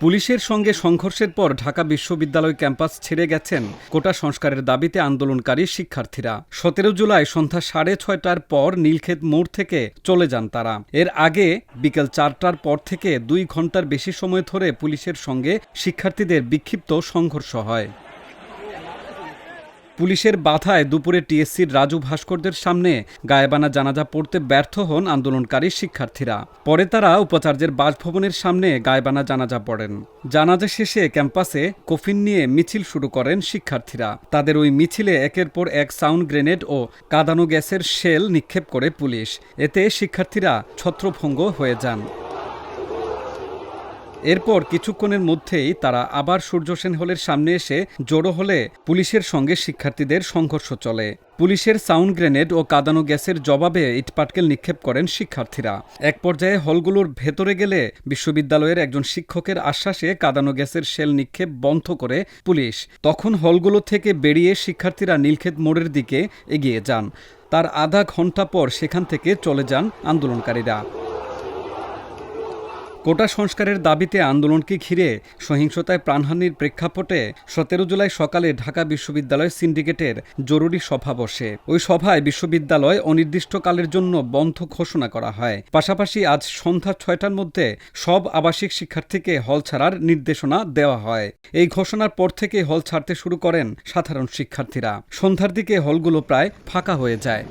পুলিশের সঙ্গে সংঘর্ষের পর ঢাকা বিশ্ববিদ্যালয় ক্যাম্পাস ছেড়ে গেছেন কোটা সংস্কারের দাবিতে আন্দোলনকারী শিক্ষার্থীরা। সতেরো জুলাই সন্ধ্যা সাড়ে ছয়টার পর নীলক্ষেত মোড় থেকে চলে যান তারা। এর আগে বিকেল চারটার পর থেকে দুই ঘণ্টার বেশি সময় ধরে পুলিশের সঙ্গে শিক্ষার্থীদের বিক্ষিপ্ত সংঘর্ষ হয়। পুলিশের বাধায় দুপুরে টিএসসির রাজু ভাস্করদের সামনে গায়েবানা জানাজা পড়তে ব্যর্থ হন আন্দোলনকারী শিক্ষার্থীরা। পরে তারা উপাচার্যের বাসভবনের সামনে গায়েবানা জানাজা পড়েন। জানাজা শেষে ক্যাম্পাসে কফিন নিয়ে মিছিল শুরু করেন শিক্ষার্থীরা। তাদের ওই মিছিলে একের পর এক সাউন্ড গ্রেনেড ও কাদানো গ্যাসের শেল নিক্ষেপ করে পুলিশ। এতে শিক্ষার্থীরা ছত্রভঙ্গ হয়ে যান। এরপর কিছুক্ষণের মধ্যেই তারা আবার সূর্য সেন হলের সামনে এসে জড়ো হলে পুলিশের সঙ্গে শিক্ষার্থীদের সংঘর্ষ চলে। পুলিশের সাউন্ড গ্রেনেড ও কাদানো গ্যাসের জবাবে ইটপাটকেল নিক্ষেপ করেন শিক্ষার্থীরা। এক পর্যায়ে হলগুলোর ভেতরে গেলে বিশ্ববিদ্যালয়ের একজন শিক্ষকের আশ্বাসে কাদানো গ্যাসের শেল নিক্ষেপ বন্ধ করে পুলিশ। তখন হলগুলো থেকে বেরিয়ে শিক্ষার্থীরা নীলক্ষেত মোড়ের দিকে এগিয়ে যান। তার আধা ঘণ্টা পর সেখান থেকে চলে যান আন্দোলনকারীরা। কোটা সংস্কারের দাবিতে আন্দোলনকে ঘিরে সহিংসতায় প্রাণহানির প্রেক্ষাপটে সতেরো জুলাই সকালে ঢাকা বিশ্ববিদ্যালয় সিন্ডিকেটের জরুরি সভা বসে। ওই সভায় বিশ্ববিদ্যালয় অনির্দিষ্টকালের জন্য বন্ধ ঘোষণা করা হয়। পাশাপাশি আজ সন্ধ্যা ছয়টার মধ্যে সব আবাসিক শিক্ষার্থীকে হল ছাড়ার নির্দেশনা দেওয়া হয়। এই ঘোষণার পর থেকে হল ছাড়তে শুরু করেন সাধারণ শিক্ষার্থীরা। সন্ধ্যার দিকে হলগুলো প্রায় ফাঁকা হয়ে যায়।